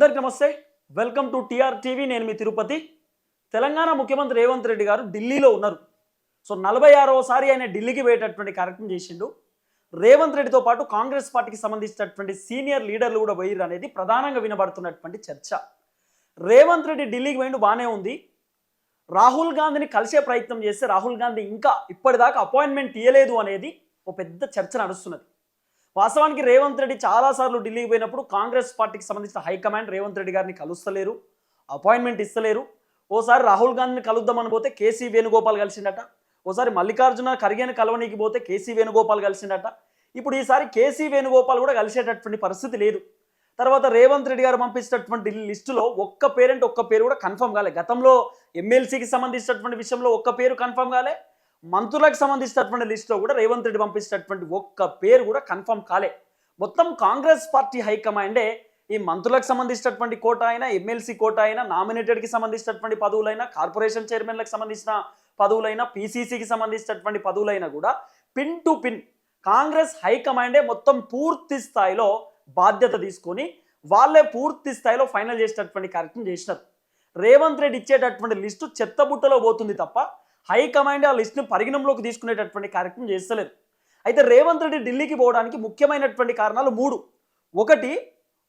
అందరికి నమస్తే. Welcome to TR TV. నేను మీ తిరుపతి. తెలంగాణ ముఖ్యమంత్రి రేవంత్ రెడ్డి గారు ఢిల్లీలో ఉన్నారు. సో నలభై ఆరవసారి ఆయన ఢిల్లీకి పోయేటటువంటి కార్యక్రమం చేసిండు. రేవంత్ రెడ్డితో పాటు కాంగ్రెస్ పార్టీకి సంబంధించినటువంటి సీనియర్ లీడర్లు కూడా పోయిర్రు అనేది ప్రధానంగా వినబడుతున్నటువంటి చర్చ. రేవంత్ రెడ్డి ఢిల్లీకి పోయిండు బాగానే ఉంది. రాహుల్ గాంధీని కలిసే ప్రయత్నం చేస్తే రాహుల్ గాంధీ ఇంకా ఇప్పటిదాకా అపాయింట్మెంట్ ఇవ్వలేదు అనేది ఒక పెద్ద చర్చ నడుస్తున్నది. వాస్తవానికి రేవంత్ రెడ్డి చాలాసార్లు ఢిల్లీకి పోయినప్పుడు కాంగ్రెస్ పార్టీకి సంబంధించిన హైకమాండ్ రేవంత్ రెడ్డి గారిని కలుస్తలేరు అపాయింట్మెంట్ ఇస్తలేరు. ఓసారి రాహుల్ గాంధీని కలుద్దామని పోతే కేసీ వేణుగోపాల్ కలిసిండట ఓసారి మల్లికార్జున ఖర్గేని కలవనీకి పోతే కేసీ వేణుగోపాల్ కలిసిండట ఇప్పుడు ఈసారి కేసీ వేణుగోపాల్ కూడా కలిసేటటువంటి పరిస్థితి లేదు. తర్వాత రేవంత్ రెడ్డి గారు పంపించినటువంటి లిస్టులో ఒక్క పేరెంట్ ఒక్క పేరు కూడా కన్ఫర్మ్ కాలే. గతంలో ఎమ్మెల్సీకి సంబంధించినటువంటి విషయంలో ఒక్క పేరు కన్ఫర్మ్ కాలే. మంత్రులకు సంబంధించినటువంటి లిస్టులో కూడా రేవంత్ రెడ్డి పంపించినటువంటి ఒక్క పేరు కూడా కన్ఫర్మ్ కాలే. మొత్తం కాంగ్రెస్ పార్టీ హైకమాండే ఈ మంత్రులకు సంబంధించినటువంటి కోట అయినా ఎమ్మెల్సీ కోట అయినా నామినేటెడ్కి సంబంధించినటువంటి పదవులైనా కార్పొరేషన్ చైర్మన్లకు సంబంధించిన పదవులైనా పీసీసీకి సంబంధించినటువంటి పదవులైనా కూడా పిన్ టు పిన్ కాంగ్రెస్ హైకమాండే మొత్తం పూర్తి స్థాయిలో బాధ్యత తీసుకొని వాళ్ళే పూర్తి స్థాయిలో ఫైనల్ చేసినటువంటి కార్యక్రమం చేసినారు. రేవంత్ రెడ్డి ఇచ్చేటటువంటి లిస్టు చెత్తబుట్టలో పోతుంది తప్ప హైకమాండ్ ఆ లిస్ట్ను పరిగణంలోకి తీసుకునేటటువంటి కార్యక్రమం చేస్తలేదు. అయితే రేవంత్ రెడ్డి ఢిల్లీకి పోవడానికి ముఖ్యమైనటువంటి కారణాలు మూడు. ఒకటి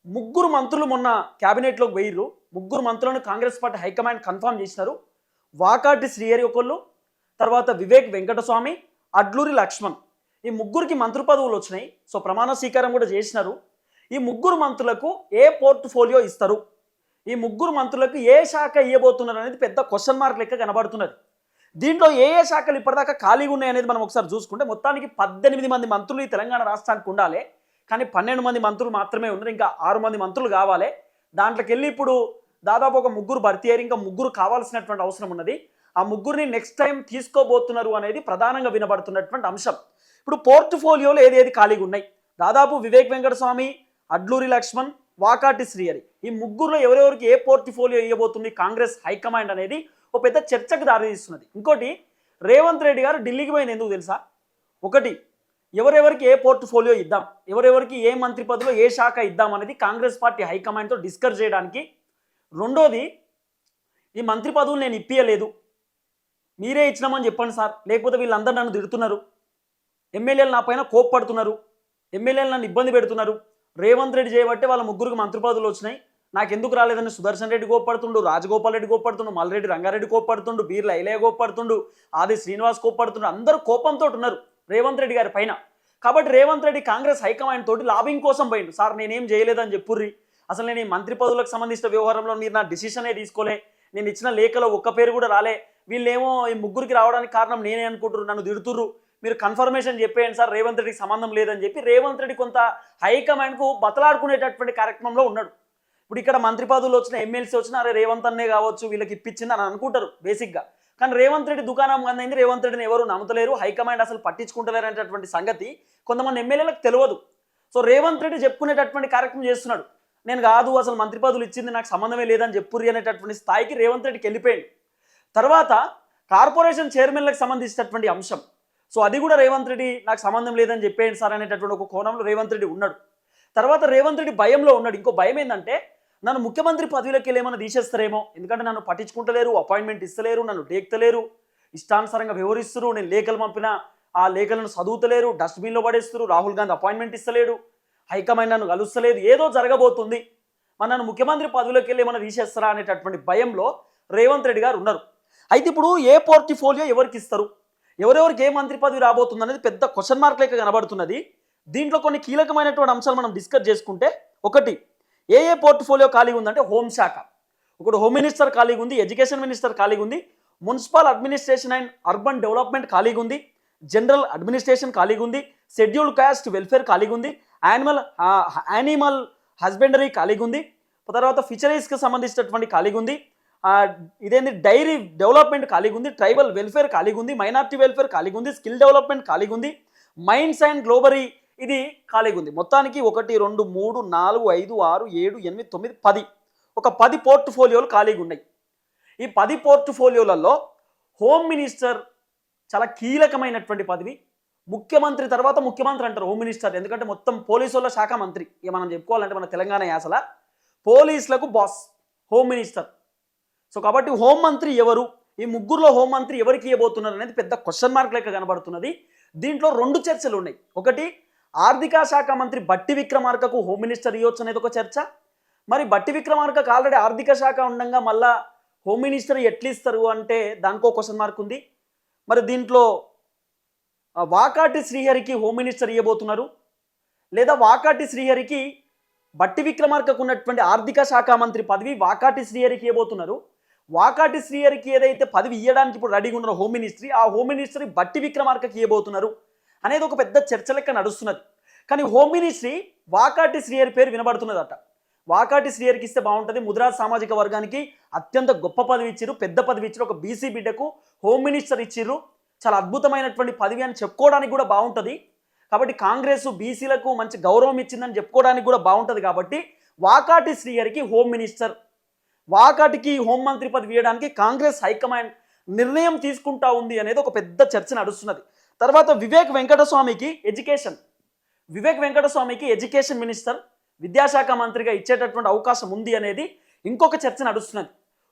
ముగ్గురు మంత్రులు మొన్న క్యాబినెట్లోకి వేయరు ముగ్గురు మంత్రులను కాంగ్రెస్ పార్టీ హైకమాండ్ కన్ఫర్మ్ చేసినారు. వాకాటి శ్రీహరి ఒకళ్ళు తర్వాత వివేక్ వెంకటస్వామి అడ్లూరి లక్ష్మణ్. ఈ ముగ్గురికి మంత్రి పదవులు వచ్చినాయి. సో ప్రమాణ స్వీకారం కూడా చేసినారు. ఈ ముగ్గురు మంత్రులకు ఏ పోర్ట్ఫోలియో ఇస్తారు? ఈ ముగ్గురు మంత్రులకు ఏ శాఖ ఇవ్వబోతున్నారు అనేది పెద్ద క్వశ్చన్ మార్క్ లెక్క కనబడుతున్నది. దీంట్లో ఏ ఏ శాఖలు ఇప్పటిదాకా ఖాళీగా ఉన్నాయి అనేది మనం ఒకసారి చూసుకుంటే మొత్తానికి పద్దెనిమిది మంది మంత్రులు ఈ తెలంగాణ రాష్ట్రానికి ఉండాలి. కానీ పన్నెండు మంది మంత్రులు మాత్రమే ఉన్నారు. ఇంకా ఆరు మంది మంత్రులు కావాలి. దాంట్లోకి వెళ్ళి ఇప్పుడు దాదాపు ఒక ముగ్గురు భర్తీ అయ్యారు ఇంకా ముగ్గురు కావాల్సినటువంటి అవసరం ఉన్నది. ఆ ముగ్గురిని నెక్స్ట్ టైం తీసుకోబోతున్నారు అనేది ప్రధానంగా వినబడుతున్నటువంటి అంశం. ఇప్పుడు పోర్ట్ఫోలియోలో ఏది ఏది ఖాళీగా ఉన్నాయి? దాదాపు వివేక్ వెంకటస్వామి అడ్లూరి లక్ష్మణ్ వాకాటి శ్రీహరి. ఈ ముగ్గురులో ఎవరెవరికి ఏ పోర్ట్ఫోలియో ఇవ్వబోతుంది? కాంగ్రెస్ హైకమాండ్ అనేది ఒక పెద్ద చర్చకు దారితీస్తున్నది. ఇంకోటి రేవంత్ రెడ్డి గారు ఢిల్లీకి పోయింది ఎందుకు తెలుసా? ఒకటి ఎవరెవరికి ఏ పోర్ట్ఫోలియో ఇద్దాం ఎవరెవరికి ఏ మంత్రి పదవిలో ఏ శాఖ ఇద్దాం అనేది కాంగ్రెస్ పార్టీ హైకమాండ్తో డిస్కస్ చేయడానికి. రెండోది ఈ మంత్రి పదవులు నేను ఇప్పియలేదు. మీరే ఇచ్చినామని చెప్పండి సార్. లేకపోతే వీళ్ళందరూ నన్ను తిడుతున్నారు. ఎమ్మెల్యేలు నా పైన కోప్పడుతున్నారు. ఎమ్మెల్యేలు నన్ను ఇబ్బంది పెడుతున్నారు. రేవంత్ రెడ్డి చేయబట్టే వాళ్ళ ముగ్గురికి మంత్రి పదవులు వచ్చినాయి. నాకు ఎందుకు రాలేదని సుదర్శన్ రెడ్డి కోప్పడుతుండు రాజగోపాల్ రెడ్డి కోప్పడుతుండు మల్రెడ్డి రంగారెడ్డి కోప్పడుతుండు బీర్ల ఐలయ్య కోప్పడుతుండు ఆది శ్రీనివాస్ కోప్పడుతుండు అందరూ కోపంతో ఉన్నారు రేవంత్ రెడ్డి గారి పైన. కాబట్టి రేవంత్ రెడ్డి కాంగ్రెస్ హైకమాండ్ తోటి లాబింగ్ కోసం పోయిండు. సార్ నేనేం చేయలేదని చెప్పుర్రి. అసలు నేను ఈ మంత్రి పదవులకు సంబంధించిన వ్యవహారంలో మీరు నా డిసిషనే తీసుకోలే. నేను ఇచ్చిన లేఖలో ఒక్క పేరు కూడా రాలే. వీళ్ళేమో ఈ ముగ్గురికి రావడానికి కారణం నేనే అనుకుంటున్నారు నన్ను తిడుతుర్రు. మీరు కన్ఫర్మేషన్ చెప్పేయండి సార్ రేవంత్ రెడ్డికి సంబంధం లేదని చెప్పి రేవంత్ రెడ్డి కొంత హైకమాండ్కు బతలాడుకునేటటువంటి కార్యక్రమంలో ఉన్నాడు. ఇప్పుడు ఇక్కడ మంత్రి పదవులు వచ్చిన ఎమ్మెల్సీ వచ్చిన అరే రేవంత్ అన్నే కావచ్చు వీళ్ళకి ఇప్పించింది అని అనుకుంటారు బేసిక్గా కానీ రేవంత్ రెడ్డి దుకాణం కందైంది రేవంత్ రెడ్డిని ఎవరు నమ్ముతలేరు హైకమాండ్ అసలు పట్టించుకుంటలేరు అనేటటువంటి సంగతి కొంతమంది ఎమ్మెల్యేలకు తెలియదు. సో రేవంత్ రెడ్డి చెప్పుకునేటటువంటి కార్యక్రమం చేస్తున్నాడు. నేను కాదు అసలు మంత్రి పదవులు ఇచ్చింది నాకు సంబంధమే లేదని చెప్పుర్రి అనేటటువంటి స్థాయికి రేవంత్ రెడ్డికి వెళ్ళిపోయాడు. తర్వాత కార్పొరేషన్ చైర్మన్లకు సంబంధించినటువంటి అంశం. సో అది కూడా రేవంత్ రెడ్డి నాకు సంబంధం లేదని చెప్పేయండి సార్ అనేటటువంటి ఒక కోణంలో రేవంత్ రెడ్డి ఉన్నాడు. తర్వాత రేవంత్ రెడ్డి భయంలో ఉన్నాడు. ఇంకో భయం ఏంటంటే నన్ను ముఖ్యమంత్రి పదవిలోకి వెళ్ళి ఏమైనా తీసేస్తారేమో? ఎందుకంటే నన్ను పట్టించుకుంటలేరు అపాయింట్మెంట్ ఇస్తలేరు నన్ను డేక్తలేరు ఇష్టానుసారంగా వ్యవహరిస్తారు నేను లేఖలు పంపిన ఆ లేఖలను చదువుతలేరు డస్ట్బిన్లో పడేస్తారు రాహుల్ గాంధీ అపాయింట్మెంట్ ఇస్తలేడు హైకమాండ్ నన్ను కలుస్తలేదు ఏదో జరగబోతుంది. మన నన్ను ముఖ్యమంత్రి పదవిలోకి వెళ్ళి ఏమైనా తీసేస్తారా అనేటటువంటి భయంలో రేవంత్ రెడ్డి గారు ఉన్నారు. అయితే ఇప్పుడు ఏ పోర్టిఫోలియో ఎవరికి ఇస్తారు? ఎవరెవరికి ఏ మంత్రి పదవి రాబోతుంది అనేది పెద్ద క్వశ్చన్ మార్క్ లెక్క కనబడుతున్నది. దీంట్లో కొన్ని కీలకమైనటువంటి అంశాలు మనం డిస్కస్ చేసుకుంటే ఒకటి ఏ ఏ పోర్ట్ఫోలియో ఖాళీగా ఉందంటే హోంశాఖ ఒకటి హోమ్ మినిస్టర్ ఖాళీగా ఉంది ఎడ్యుకేషన్ మినిస్టర్ ఖాళీగా ఉంది municipal administration and urban development ఖాళీగా ఉంది జనరల్ అడ్మినిస్ట్రేషన్ ఖాళీగా ఉంది షెడ్యూల్ కాస్ట్ వెల్ఫేర్ ఖాళీగా ఉంది యానిమల్ యానిమల్ హస్బెండరీ ఖాళీగా ఉంది తర్వాత ఫిషరీస్కి సంబంధించినటువంటి ఖాళీగా ఉంది ఇదేంటి డైరీ డెవలప్మెంట్ ఖాళీగా ఉంది ట్రైబల్ వెల్ఫేర్ ఖాళీగా ఉంది మైనార్టీ వెల్ఫేర్ ఖాళీగా ఉంది స్కిల్ డెవలప్మెంట్ ఖాళీగా ఉంది మైండ్స్ అండ్ గ్లోబరీ ఇది ఖాళీగా ఉంది మొత్తానికి ఒకటి రెండు మూడు నాలుగు ఐదు ఆరు ఏడు ఎనిమిది తొమ్మిది పది. ఒక పది పోర్ట్ఫోలియోలు ఖాళీగా ఉన్నాయి ఈ పది పోర్ట్ఫోలియోలలో హోమ్ మినిస్టర్ చాలా కీలకమైనటువంటి పదవి. ముఖ్యమంత్రి తర్వాత ముఖ్యమంత్రి అంటారు హోమ్ మినిస్టర్. ఎందుకంటే మొత్తం పోలీసుల శాఖ మంత్రి. ఇక మనం చెప్పుకోవాలంటే మన తెలంగాణ యాసల. పోలీసులకు బాస్ హోమ్ మినిస్టర్. సో కాబట్టి హోంమంత్రి ఎవరు? ఈ ముగ్గురులో హోంమంత్రి ఎవరికి ఇవ్వబోతున్నారు అనేది పెద్ద క్వశ్చన్ మార్క్ లెక్క కనబడుతున్నది. దీంట్లో రెండు చర్చలు ఉన్నాయి. ఒకటి ఆర్థిక శాఖ మంత్రి బట్టి విక్రమార్కకు హోమ్ మినిస్టర్ ఇవ్వచ్చు అనేది ఒక చర్చ. మరి బట్టి విక్రమార్కకు ఆల్రెడీ ఆర్థిక శాఖ ఉండగా మళ్ళా హోమ్ మినిస్టర్ ఎట్లా ఇస్తారు అంటే దానికో క్వశ్చన్ మార్క్ ఉంది. మరి దీంట్లో వాకాటి శ్రీహరికి హోమ్ మినిస్టర్ ఇవ్వబోతున్నారు లేదా వాకాటి శ్రీహరికి బట్టి విక్రమార్కకు ఉన్నటువంటి ఆర్థిక శాఖ మంత్రి పదవి వాకాటి శ్రీహరికి ఇవ్వబోతున్నారు వాకాటి శ్రీహరికి ఏదైతే పదవి ఇవ్వడానికి ఇప్పుడు రెడీగా ఉన్న హోమ్ మినిస్ట్రీ ఆ హోమ్ మినిస్ట్రీ బట్టి విక్రమార్కకి ఇవ్వబోతున్నారు అనేది ఒక పెద్ద చర్చ లెక్క నడుస్తున్నది. కానీ హోమ్ మినిస్ట్రీ వాకాటి శ్రీహరి పేరు వినబడుతున్నదట. వాకాటి శ్రీహరికి ఇస్తే బాగుంటుంది. ముద్రా సామాజిక వర్గానికి అత్యంత గొప్ప పదవి ఇచ్చిర్రు. పెద్ద పదవి ఇచ్చారు ఒక బీసీ బిడ్డకు హోమ్ మినిస్టర్ ఇచ్చిర్రు. చాలా అద్భుతమైనటువంటి పదవి అని చెప్పుకోవడానికి కూడా బాగుంటుంది. కాబట్టి కాంగ్రెస్ బీసీలకు మంచి గౌరవం ఇచ్చిందని చెప్పుకోవడానికి కూడా బాగుంటుంది కాబట్టి వాకాటి శ్రీహరికి హోమ్ మినిస్టర్ వాకాటికి హోంమంత్రి పదవి ఇవ్వడానికి కాంగ్రెస్ హైకమాండ్ నిర్ణయం తీసుకుంటా ఉంది అనేది ఒక పెద్ద చర్చ నడుస్తున్నది. తర్వాత వివేక్ వెంకటస్వామికి ఎడ్యుకేషన్. వివేక్ వెంకటస్వామికి ఎడ్యుకేషన్ మినిస్టర్ విద్యాశాఖ మంత్రిగా ఇచ్చేటటువంటి అవకాశం ఉంది అనేది ఇంకొక చర్చ నడుస్తున్నది.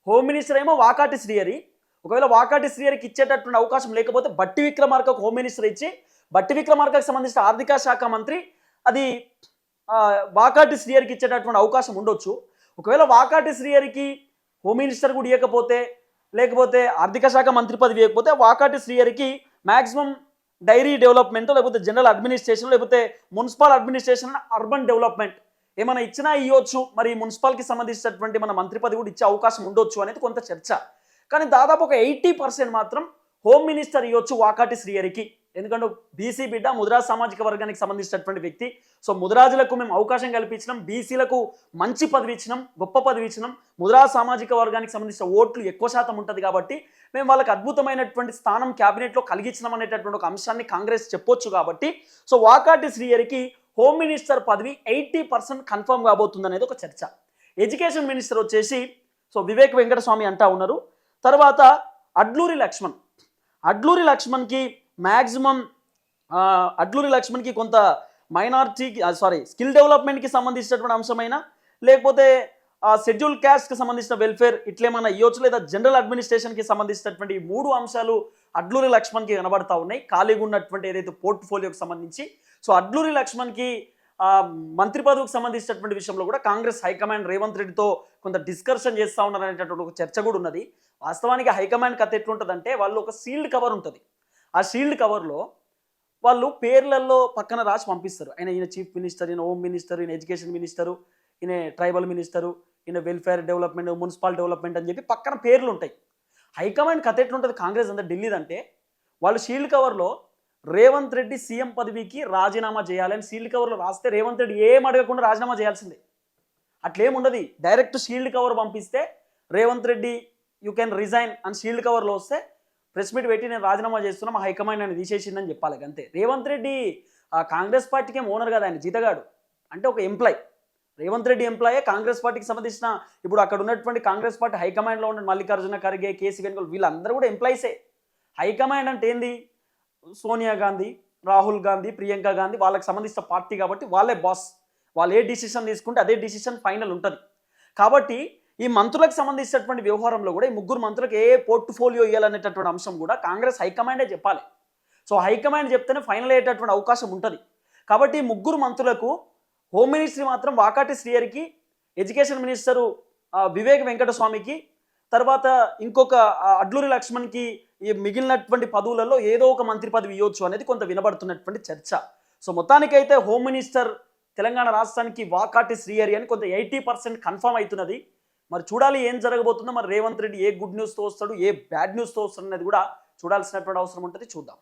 హోమ్ మినిస్టర్ ఏమో వాకాటి శ్రీహరి. ఒకవేళ వాకాటి శ్రీహరికి ఇచ్చేటటువంటి అవకాశం లేకపోతే బట్టి విక్రమార్కకు హోమ్ మినిస్టర్ ఇచ్చి బట్టి విక్రమార్కకు సంబంధించిన ఆర్థిక శాఖ మంత్రి అది వాకాటి శ్రీహరికి ఇచ్చేటటువంటి అవకాశం ఉండొచ్చు. ఒకవేళ వాకాటి శ్రీహరికి హోమ్ మినిస్టర్ కూడా ఇవ్వకపోతే లేకపోతే ఆర్థిక శాఖ మంత్రి పదవి ఇవ్వకపోతే వాకాటి శ్రీహరికి మ్యాక్సిమం డైరీ డెవలప్మెంట్ లేకపోతే జనరల్ అడ్మినిస్ట్రేషన్ లేకపోతే మున్సిపల్ అడ్మినిస్ట్రేషన్ అర్బన్ డెవలప్మెంట్ ఏమైనా ఇచ్చినా ఇవ్వచ్చు మరి మున్సిపాల్కి సంబంధించినటువంటి మన మంత్రి పదవి కూడా ఇచ్చే అవకాశం ఉండొచ్చు అనేది కొంత చర్చ. కానీ దాదాపు ఒక ఎయిటీ పర్సెంట్ మాత్రం హోమ్ మినిస్టర్ ఇవ్వచ్చు వాకాటి శ్రీయరికి ఎందుకంటే బీసీ బిడ్డ ముదిరాజ్ సామాజిక వర్గానికి సంబంధించినటువంటి వ్యక్తి. సో ముదిరాజులకు మేము అవకాశం కల్పించినాం. బీసీలకు మంచి పదవి ఇచ్చినాం గొప్ప పదవి ఇచ్చినాం. ముదిరాజ్ సామాజిక వర్గానికి సంబంధించిన ఓట్లు ఎక్కువ శాతం ఉంటుంది కాబట్టి మేము వాళ్ళకి అద్భుతమైనటువంటి స్థానం క్యాబినెట్లో కలిగించినాం అనేటటువంటి ఒక అంశాన్ని కాంగ్రెస్ చెప్పొచ్చు కాబట్టి. సో వాకాటి శ్రీయరికి హోమ్ మినిస్టర్ పదవి ఎయిటీ పర్సెంట్ కన్ఫర్మ్ కాబోతుంది అనేది ఒక చర్చ. ఎడ్యుకేషన్ మినిస్టర్ వచ్చేసి సో వివేక్ వెంకటస్వామి అంటా ఉన్నారు. తర్వాత అడ్లూరి లక్ష్మణ్. అడ్లూరి లక్ష్మణ్కి మ్యాక్సిమం అడ్లూరి లక్ష్మణ్కి కొంత మైనారిటీకి సారీ స్కిల్ డెవలప్మెంట్కి సంబంధించినటువంటి అంశమైన లేకపోతే షెడ్యూల్ క్యాస్ట్కి సంబంధించిన వెల్ఫేర్ ఇట్లేమన్నా ఇవ్వచ్చు లేదా? జనరల్ అడ్మినిస్ట్రేషన్కి సంబంధించినటువంటి ఈ మూడు అంశాలు అడ్లూరి లక్ష్మణ్కి కనబడతా ఉన్నాయి. ఖాళీగా ఉన్నటువంటి ఏదైతే పోర్ట్ఫోలియోకి సంబంధించి. సో అడ్లూరి లక్ష్మణ్కి మంత్రి పదవికి సంబంధించినటువంటి విషయంలో కూడా కాంగ్రెస్ హైకమాండ్ రేవంత్ రెడ్డితో కొంత డిస్కషన్ చేస్తూ ఉన్నారనేటటువంటి ఒక చర్చ కూడా ఉన్నది. వాస్తవానికి హైకమాండ్ కథ ఎట్లుంటుందంటే వాళ్ళు ఒక సీల్డ్ కవర్ ఉంటుంది. ఆ షీల్డ్ కవర్లో వాళ్ళు పేర్లలో పక్కన రాసి పంపిస్తారు. ఆయన ఈయన చీఫ్ మినిస్టర్ ఈయన హోమ్ మినిస్టర్ ఈయన ఎడ్యుకేషన్ మినిస్టరు ఈయన ట్రైబల్ మినిస్టరు ఈయన వెల్ఫేర్ డెవలప్మెంట్ మున్సిపల్ డెవలప్మెంట్ అని చెప్పి పక్కన పేర్లు ఉంటాయి. హైకమాండ్ కథ ఎట్లుంటుంది కాంగ్రెస్ అంతా ఢిల్లీదంటే వాళ్ళు షీల్డ్ కవర్లో రేవంత్ రెడ్డి సీఎం పదవికి రాజీనామా చేయాలని షీల్డ్ కవర్లో రాస్తే రేవంత్ రెడ్డి ఏం అడగకుండా రాజీనామా చేయాల్సిందే. అట్లేముండదు? డైరెక్ట్ షీల్డ్ కవర్ పంపిస్తే Revanth Reddy you can resign అని షీల్డ్ కవర్లో వస్తే ప్రెస్ మీట్ పెట్టి నేను రాజీనామా చేస్తున్నా మా హైకమాండ్ నన్ను తీసేసిందని చెప్పాలి అంతే. రేవంత్ రెడ్డి ఆ కాంగ్రెస్ పార్టీకి ఏం ఓనర్ కదా ఆయన జీతగాడు. అంటే ఒక ఎంప్లాయ్. రేవంత్ రెడ్డి ఎంప్లాయే కాంగ్రెస్ పార్టీకి సంబంధించిన ఇప్పుడు అక్కడ ఉన్నటువంటి కాంగ్రెస్ పార్టీ హైకమాండ్లో ఉన్న మల్లికార్జున ఖర్గే కేసీ వేణుగోపాల్ వీళ్ళందరూ కూడా ఎంప్లాయీసే. హైకమాండ్ అంటే ఏంది? సోనియా గాంధీ రాహుల్ గాంధీ ప్రియాంక గాంధీ వాళ్ళకి సంబంధించిన పార్టీ కాబట్టి వాళ్ళే బాస్. వాళ్ళు ఏ డిసిషన్ తీసుకుంటే అదే డిసిషన్ ఫైనల్ ఉంటుంది. కాబట్టి ఈ మంత్రులకు సంబంధించినటువంటి వ్యవహారంలో కూడా ఈ ముగ్గురు మంత్రులకు ఏ పోర్ట్ఫోలియో ఇవ్వాలనేటటువంటి అంశం కూడా కాంగ్రెస్ హైకమాండే చెప్పాలి. సో హైకమాండ్ చెప్తేనే ఫైనల్ అయ్యేటటువంటి అవకాశం ఉంటుంది. కాబట్టి ఈ ముగ్గురు మంత్రులకు హోమ్ మినిస్ట్రీ మాత్రం వాకాటి శ్రీయర్కి ఎడ్యుకేషన్ మినిస్టరు వివేక్ వెంకటస్వామికి తర్వాత ఇంకొక అడ్లూరి లక్ష్మణ్కి ఈ మిగిలినటువంటి పదవులలో ఏదో ఒక మంత్రి పదవి ఇవ్వచ్చు అనేది కొంత వినబడుతున్నటువంటి చర్చ. సో మొత్తానికైతే హోమ్ మినిస్టర్ తెలంగాణ రాష్ట్రానికి వాకాటి శ్రీహరి అని కొంత ఎయిటీ పర్సెంట్ కన్ఫర్మ్ అవుతున్నది. మరి చూడాలి ఏం జరగబోతుందో. మరి రేవంత్ రెడ్డి ఏ గుడ్ న్యూస్తో వస్తాడు ఏ బ్యాడ్ న్యూస్తో వస్తాడు అనేది కూడా చూడాల్సినటువంటి అవసరం ఉంటుంది. చూద్దాం.